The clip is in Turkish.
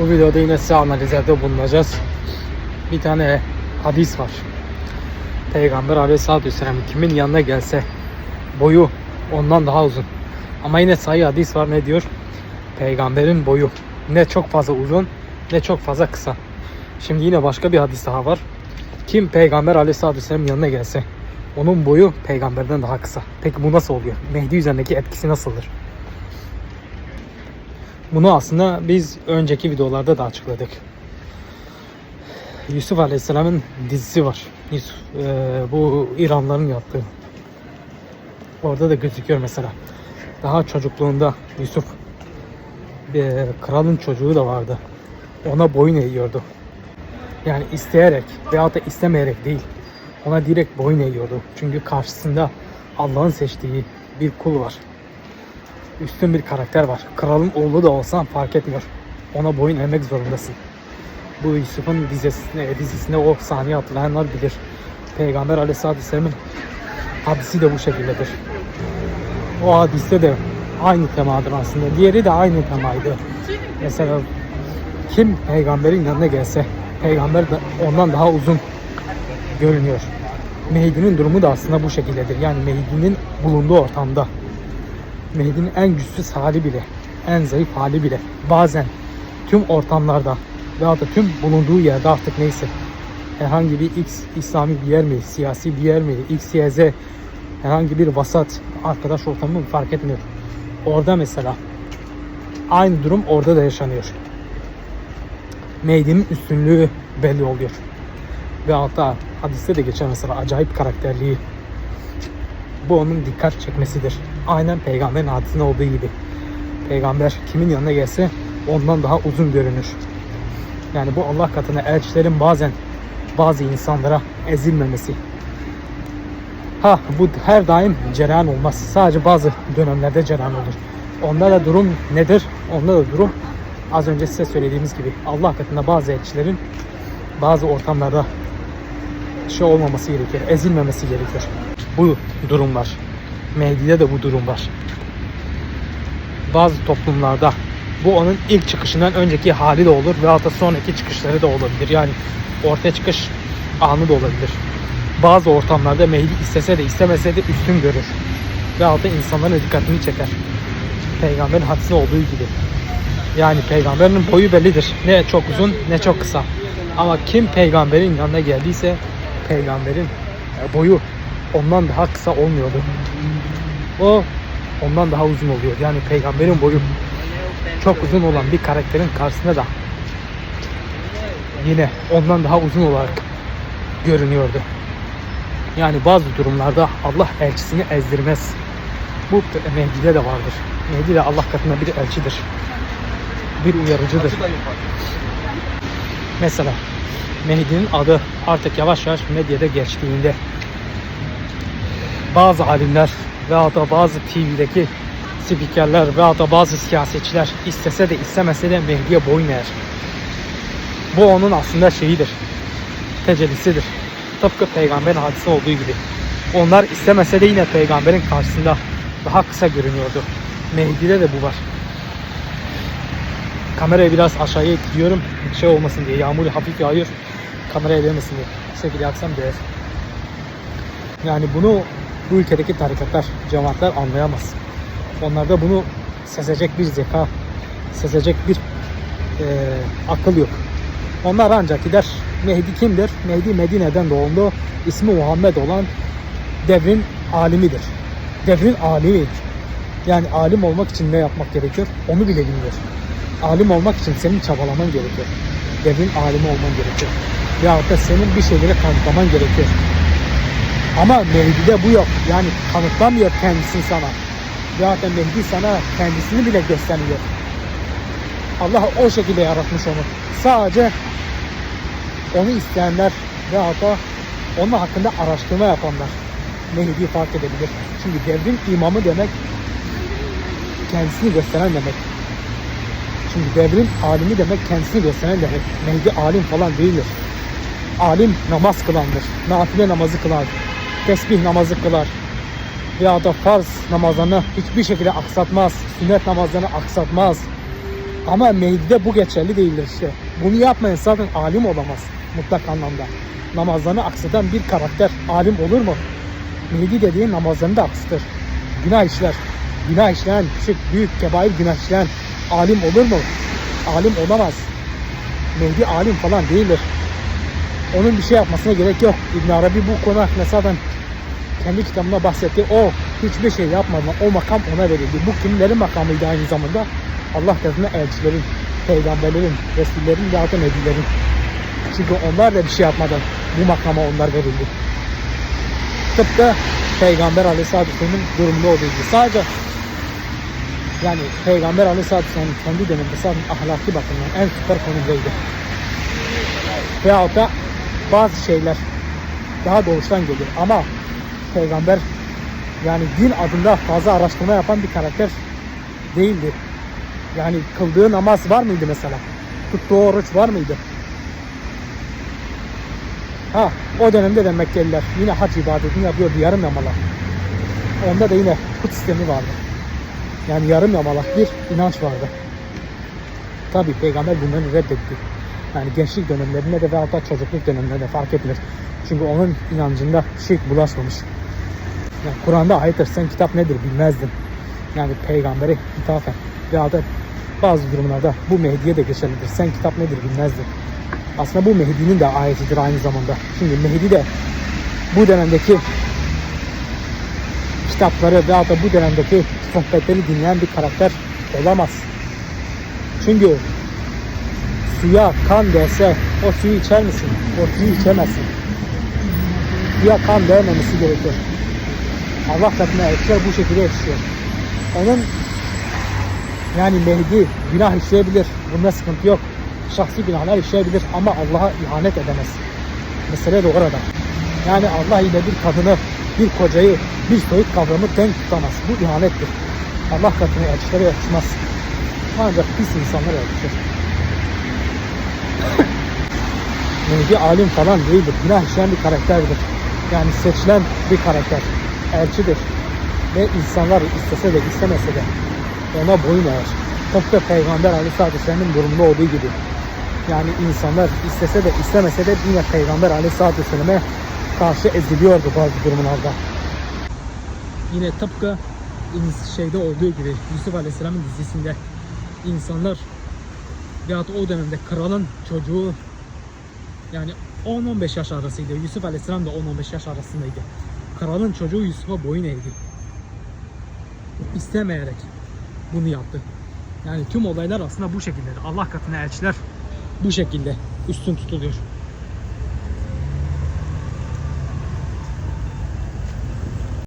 Bu videoda yine size analizlerde bulunacağız. Bir tane hadis var. Peygamber aleyhissalatü vesselam kimin yanına gelse boyu ondan daha uzun. Ama yine sayı hadis var ne diyor? Peygamberin boyu ne çok fazla uzun ne çok fazla kısa. Şimdi yine başka bir hadis daha var. Kim peygamber aleyhissalatü vesselam yanına gelse onun boyu peygamberden daha kısa. Peki bu nasıl oluyor? Mehdi üzerindeki etkisi nasıldır? Bunu aslında biz önceki videolarda da açıkladık. Yusuf Aleyhisselam'ın dizisi var. Yusuf, e, bu İranların yaptığı. Orada da gözüküyor mesela. Daha çocukluğunda Yusuf e, kralın çocuğu da vardı. Ona boyun eğiyordu. Yani isteyerek veyahut da istemeyerek değil. Ona direkt boyun eğiyordu. Çünkü karşısında Allah'ın seçtiği bir kul var üstün bir karakter var. Kralın oğlu da olsan fark etmiyor. Ona boyun eğmek zorundasın. Bu Yusuf'un dizisinde, dizisinde o sahneyi hatırlayanlar bilir. Peygamber Aleyhisselatü Vesselam'ın hadisi de bu şekildedir. O hadiste de aynı temadır aslında. Diğeri de aynı temaydı. Mesela kim peygamberin yanına gelse peygamber de ondan daha uzun görünüyor. Mehdi'nin durumu da aslında bu şekildedir. Yani Mehdi'nin bulunduğu ortamda Mehdi'nin en güçsüz hali bile, en zayıf hali bile bazen tüm ortamlarda veya da tüm bulunduğu yerde artık neyse herhangi bir X İslami bir yer mi, siyasi bir yer mi, X, Y, Z herhangi bir vasat arkadaş ortamı mı fark etmiyor. Orada mesela aynı durum orada da yaşanıyor. Mehdi'nin üstünlüğü belli oluyor. Ve hatta hadiste de geçer mesela acayip karakterliği bu onun dikkat çekmesidir. Aynen peygamberin hadisinde olduğu gibi. Peygamber kimin yanına gelse ondan daha uzun görünür. Yani bu Allah katına elçilerin bazen bazı insanlara ezilmemesi. Ha bu her daim cereyan olmaz. Sadece bazı dönemlerde cereyan olur. Onda da durum nedir? Onda da durum az önce size söylediğimiz gibi Allah katında bazı elçilerin bazı ortamlarda şey olmaması gerekir, ezilmemesi gerekir. Bu durum var. Mehdi'de de bu durum var. Bazı toplumlarda bu onun ilk çıkışından önceki hali de olur ve hatta sonraki çıkışları da olabilir. Yani ortaya çıkış anı da olabilir. Bazı ortamlarda Mehdi istese de istemese de üstün görür. Ve hatta insanların dikkatini çeker. Peygamberin hadisinde olduğu gibi. Yani peygamberin boyu bellidir. Ne çok uzun ne çok kısa. Ama kim peygamberin yanına geldiyse peygamberin boyu ondan daha kısa olmuyordu. O ondan daha uzun oluyor. Yani peygamberin boyu çok uzun olan bir karakterin karşısında da yine ondan daha uzun olarak görünüyordu. Yani bazı durumlarda Allah elçisini ezdirmez. Bu Mehdi'de de vardır. Mehdi de Allah katında bir elçidir. Bir uyarıcıdır. Mesela Mehdi'nin adı artık yavaş yavaş medyada geçtiğinde bazı alimler ve da bazı TV'deki spikerler ve da bazı siyasetçiler istese de istemese de Mehdi'ye boyun eğer. Bu onun aslında şeyidir. Tecellisidir. Tıpkı peygamberin hadisi olduğu gibi. Onlar istemese de yine peygamberin karşısında daha kısa görünüyordu. Mehdi'de de bu var. Kamerayı biraz aşağıya gidiyorum. Şey olmasın diye. Yağmur hafif yağıyor. Kameraya değmesin diye. Bu şekilde yapsam değer. Yani bunu bu ülkedeki tarikatlar, cemaatler anlayamaz. Onlarda bunu sezecek bir zeka, sezecek bir e, akıl yok. Onlar ancak gider Mehdi kimdir? Mehdi Medine'den doğumlu, ismi Muhammed olan devrin alimidir. Devrin alimidir. Yani alim olmak için ne yapmak gerekiyor? Onu bile bilmiyor. Alim olmak için senin çabalaman gerekiyor. Devrin alimi olman gerekiyor. Veyahut da senin bir şeyleri kanıtlaman gerekiyor. Ama Mehdi'de bu yok. Yani kanıtlamıyor kendisini sana. Da Mehdi sana kendisini bile göstermiyor. Allah o şekilde yaratmış onu. Sadece onu isteyenler veyahut da onun hakkında araştırma yapanlar Mehdi'yi fark edebilir. Çünkü devrin imamı demek kendisini gösteren demek. Çünkü devrin alimi demek kendisini gösteren demek. Mehdi alim falan değildir. Alim namaz kılandır. Nafile namazı kılar. Tesbih namazı kılar. Ya da farz namazlarını hiçbir şekilde aksatmaz. Sünnet namazlarını aksatmaz. Ama Mehdi'de bu geçerli değildir işte. Bunu yapmayan zaten alim olamaz mutlak anlamda. Namazlarını aksatan bir karakter alim olur mu? Mehdi dediğin namazlarını da aksıtır. Günah işler. Günah işleyen, küçük, büyük, kebair günah işleyen alim olur mu? Alim olamaz. Mehdi alim falan değildir. Onun bir şey yapmasına gerek yok. İbn Arabi bu konu hakkında zaten kendi kitabında bahsetti. O hiçbir şey yapmadan o makam ona verildi. Bu kimlerin makamıydı aynı zamanda? Allah katında elçilerin, peygamberlerin, resullerin ve hatta nebilerin. Çünkü onlar da bir şey yapmadan bu makama onlar verildi. Tıpkı Peygamber Aleyhisselatü Vesselam'ın durumunda olduğu. Sadece yani Peygamber Aleyhisselatü Vesselam'ın kendi döneminde zaten ahlaki bakımdan en süper konumdaydı. Veyahut da bazı şeyler daha doğuştan gelir ama Peygamber yani din adında fazla araştırma yapan bir karakter değildi. Yani kıldığı namaz var mıydı mesela? Tuttuğu oruç var mıydı? Ha, o dönemde de Mekkeliler yine hac ibadetini yapıyordu yarım yamalak. Onda da yine put sistemi vardı. Yani yarım yamalak bir inanç vardı. Tabi peygamber bunları reddetti. Yani gençlik dönemlerinde de ve hatta çocukluk dönemlerinde de fark edilir. Çünkü onun inancında şirk bulaşmamış. Yani Kur'an'da ayettir sen kitap nedir bilmezdin. Yani peygambere hitafen ve hatta bazı durumlarda bu Mehdi'ye de geçerlidir. Sen kitap nedir bilmezdin. Aslında bu Mehdi'nin de ayetidir aynı zamanda. Şimdi Mehdi de bu dönemdeki kitapları ve hatta bu dönemdeki sohbetleri dinleyen bir karakter olamaz. Çünkü suya kan değse o suyu içer misin? O suyu içemezsin. Suya kan değmemesi gerekir. Allah katına elçiler bu şekilde yetişiyor. Onun yani Mehdi günah işleyebilir. Bunda sıkıntı yok. Şahsi günahlar işleyebilir ama Allah'a ihanet edemez. Mesele de orada. Yani Allah ile bir kadını, bir kocayı, bir soyut kavramı denk tutamaz. Bu ihanettir. Allah katına elçilere yakışmaz. Ancak pis insanlar yakışır. Mehdi alim falan değildir. Günah işleyen bir karakterdir. Yani seçilen bir karakter. Elçidir. Ve insanlar istese de istemese de ona boyun eğer. Tıpkı Peygamber Aleyhisselatü Vesselam'ın durumunda olduğu gibi. Yani insanlar istese de istemese de yine Peygamber Aleyhisselatü Vesselam'a karşı eziliyordu bazı durumlarda. Yine tıpkı şeyde olduğu gibi Yusuf Aleyhisselam'ın dizisinde insanlar veyahut o dönemde kralın çocuğu yani 10-15 yaş arasıydı. Yusuf Aleyhisselam da 10-15 yaş arasındaydı. Kralın çocuğu Yusuf'a boyun eğdi. İstemeyerek bunu yaptı. Yani tüm olaylar aslında bu şekilde. Allah katına elçiler bu şekilde üstün tutuluyor.